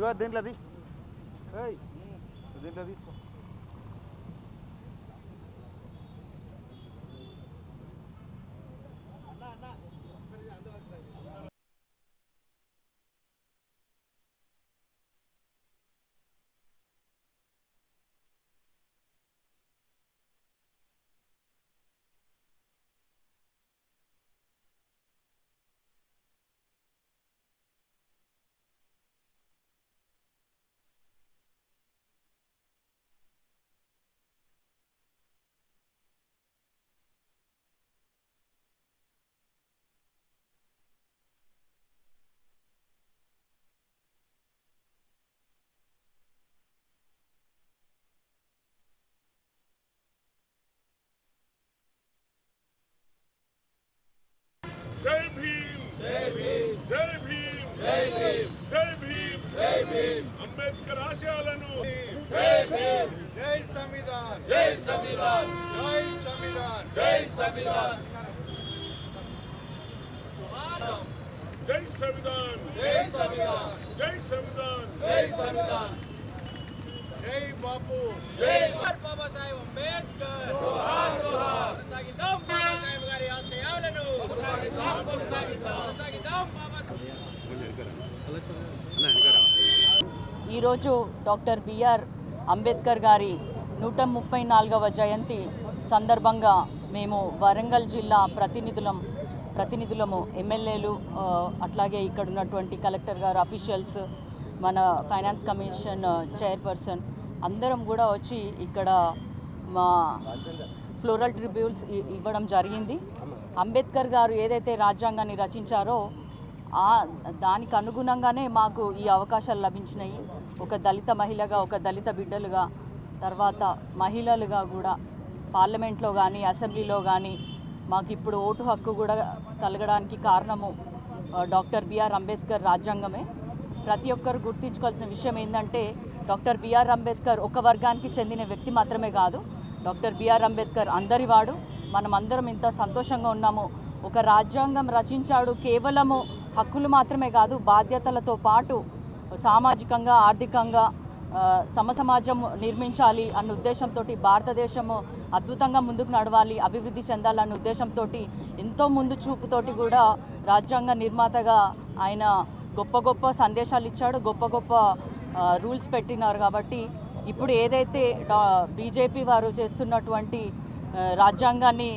ఇగో దీంట్లో అది ఏయ్ దీంట్లో తీసుకో అంబేద్కర్ ఆశయాలను జై సంవిధాన్. జై సంవిధాన్. జై సంవిధాన్. జై సంవిధాన్. జై సంవిధాన్. జై సంవిధాన్. జై సంవిధాన్. జై సంవిధాన్. జై బాపు. జై బాబాసాహెబ్ అంబేద్కర్. కొనసాగిద్దాం బాబాసాహెబ్ గారి ఆశయాలను. కొనసాగిద్దాం బాబాసాహెబ్. ఈరోజు డాక్టర్ బిఆర్ అంబేద్కర్ గారి నూట ముప్పై నాలుగవ జయంతి సందర్భంగా మేము వరంగల్ జిల్లా ప్రతినిధులం ప్రతినిధులము ఎమ్మెల్యేలు అట్లాగే ఇక్కడ ఉన్నటువంటి కలెక్టర్ గారు అఫీషియల్స్ మన ఫైనాన్స్ కమిషన్ చైర్పర్సన్ అందరం కూడా వచ్చి ఇక్కడ మా ఫ్లోరల్ ట్రిబ్యూల్స్ ఇవ్వడం జరిగింది. అంబేద్కర్ గారు ఏదైతే రాజ్యాంగాన్ని రచించారో దానికి అనుగుణంగానే మాకు ఈ అవకాశాలు లభించినాయి. ఒక దళిత మహిళగా ఒక దళిత బిడ్డలుగా తర్వాత మహిళలుగా కూడా పార్లమెంట్లో కానీ అసెంబ్లీలో కానీ మాకు ఇప్పుడు ఓటు హక్కు కూడా కలగడానికి కారణము డాక్టర్ బిఆర్ అంబేద్కర్ రాజ్యాంగమే. ప్రతి ఒక్కరు గుర్తించుకోవాల్సిన విషయం ఏంటంటే డాక్టర్ బిఆర్ అంబేద్కర్ ఒక వర్గానికి చెందిన వ్యక్తి మాత్రమే కాదు డాక్టర్ బిఆర్ అంబేద్కర్ అందరివాడు. మనం అందరం ఇంత సంతోషంగా ఉన్నాము. ఒక రాజ్యాంగం రచించాడు కేవలము హక్కులు మాత్రమే కాదు బాధ్యతలతో పాటు సామాజికంగా ఆర్థికంగా సమసమాజం నిర్మించాలి అన్న ఉద్దేశంతో భారతదేశము అద్భుతంగా ముందుకు నడవాలి అభివృద్ధి చెందాలన్న ఉద్దేశంతో ఎంతో ముందు చూపుతోటి కూడా రాజ్యాంగ నిర్మాతగా ఆయన గొప్ప గొప్ప సందేశాలు ఇచ్చాడు గొప్ప గొప్ప రూల్స్ పెట్టినారు కాబట్టి ఇప్పుడు ఏదైతే బీజేపీ వారు చేస్తున్నటువంటి రాజ్యాంగాన్ని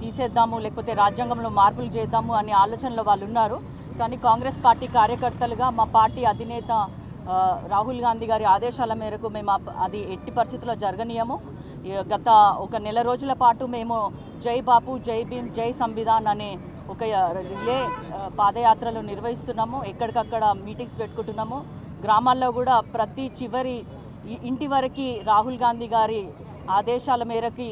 తీసేద్దాము లేకపోతే రాజ్యాంగంలో మార్పులు చేద్దాము అనే ఆలోచనలో వాళ్ళు ఉన్నారు కానీ కాంగ్రెస్ పార్టీ కార్యకర్తలుగా మా పార్టీ అధినేత రాహుల్ గాంధీ గారి ఆదేశాల మేరకు మేము అది ఎట్టి పరిస్థితుల్లో జరగనీయము. గత ఒక నెల రోజుల పాటు మేము జై బాపు జై భీమ్ జై సంవిధాన్ అనే ఒక రిలే పాదయాత్రలు నిర్వహిస్తున్నాము. ఎక్కడికక్కడ మీటింగ్స్ పెట్టుకుంటున్నాము. గ్రామాల్లో కూడా ప్రతి చివరి ఇంటి వరకు రాహుల్ గాంధీ గారి ఆదేశాల మేరకి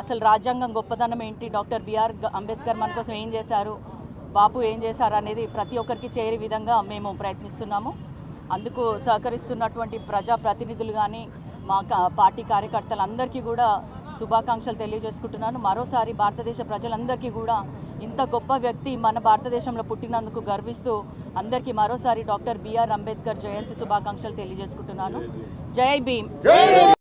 అసలు రాజ్యాంగం గొప్పదనం ఏంటి? డాక్టర్ బిఆర్ అంబేద్కర్ మన కోసం ఏం చేశారు? బాపు ఏం చేశారనేది ప్రతి ఒక్కరికి చేరే విధంగా మేము ప్రయత్నిస్తున్నాము. అందుకు సహకరిస్తున్నటువంటి ప్రజా ప్రతినిధులు కానీ మా పార్టీ కార్యకర్తలందరికీ కూడా శుభాకాంక్షలు తెలియజేసుకుంటున్నాను. మరోసారి భారతదేశ ప్రజలందరికీ కూడా ఇంత గొప్ప వ్యక్తి మన భారతదేశంలో పుట్టినందుకు గర్విస్తూ అందరికీ మరోసారి డాక్టర్ బిఆర్ అంబేద్కర్ జయంతి శుభాకాంక్షలు తెలియజేసుకుంటున్నాను. జై భీమ్!